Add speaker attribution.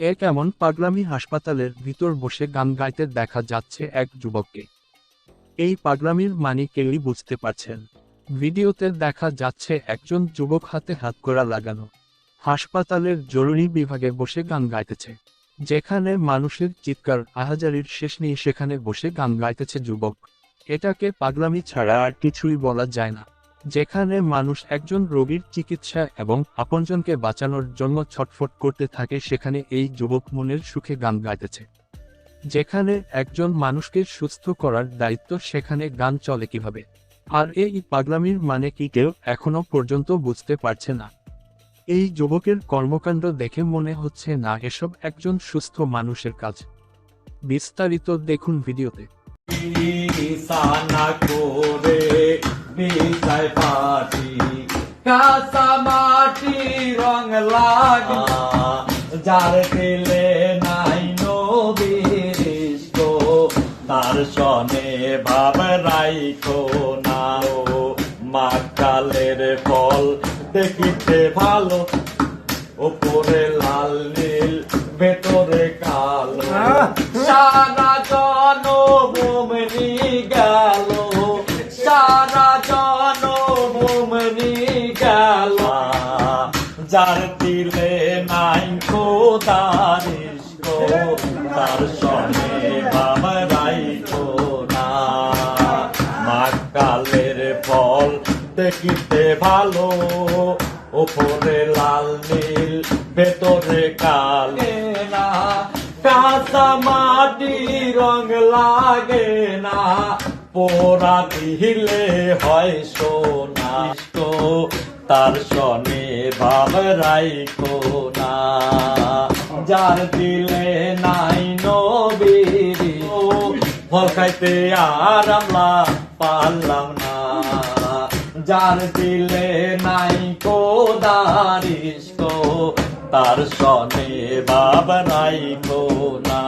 Speaker 1: এ কেমন পাগলামি হাসপাতালের ভিতর বসে গান গাইতে দেখা যাচ্ছে এক যুবককে। এই পাগলামির মানে কেউই বুঝতে পারছেন। ভিডিওতে দেখা যাচ্ছে একজন যুবক হাতে হাত করা লাগানো। হাসপাতালের জরুরি বিভাগে বসে গান গাইতেছে। যেখানে মানুষের চিৎকার আহাজারির শেষ নেই, সেখানে বসে গান গাইতেছে যুবক। এটাকে পাগলামি ছাড়া আর কিছুই বলা যায় না। যেখানে মানুষ একজন রোগীর চিকিৎসা এবং আপনজনকে বাঁচানোর জন্য ছটফট করতে থাকে, সেখানে এই যুবক মনের সুখে গান গাইতেছে। যেখানে একজন মানুষকে সুস্থ করার দায়িত্ব, সেখানে গান চলে কীভাবে? আর এই পাগলামির মানে কি কেউ এখনও পর্যন্ত বুঝতে পারছে না? এই যুবকের কর্মকাণ্ড দেখে মনে হচ্ছে, না, এসব একজন সুস্থ মানুষের কাজ। বিস্তারিত দেখুন ভিডিওতে।
Speaker 2: বিছায় পাটি, কাঁচা মাটি রং লাগে। যার দিলে নাই নবীরিষ্ট তার সনে ভাব রাইখো না মাকালের ফল দেখিতে ভালো, ওপরে লাল নীল যার দিলে নাই খোদারিস গো তার সনে বামরাই না মাকালের ফল দেখিতে ভালো, ওপরে লাল নীল, ভেতরে কালে না। কাঁচা মাটি রং লাগে না পোড়া দিলে হয় সোনা। তার সনে ভাব রাইখো না। যার দিলে নাই নবীর ফল খাইতে আর আমরা পারলাম না। যার দিলে নাই কোদারিস তার সনে বাব রাইখো না।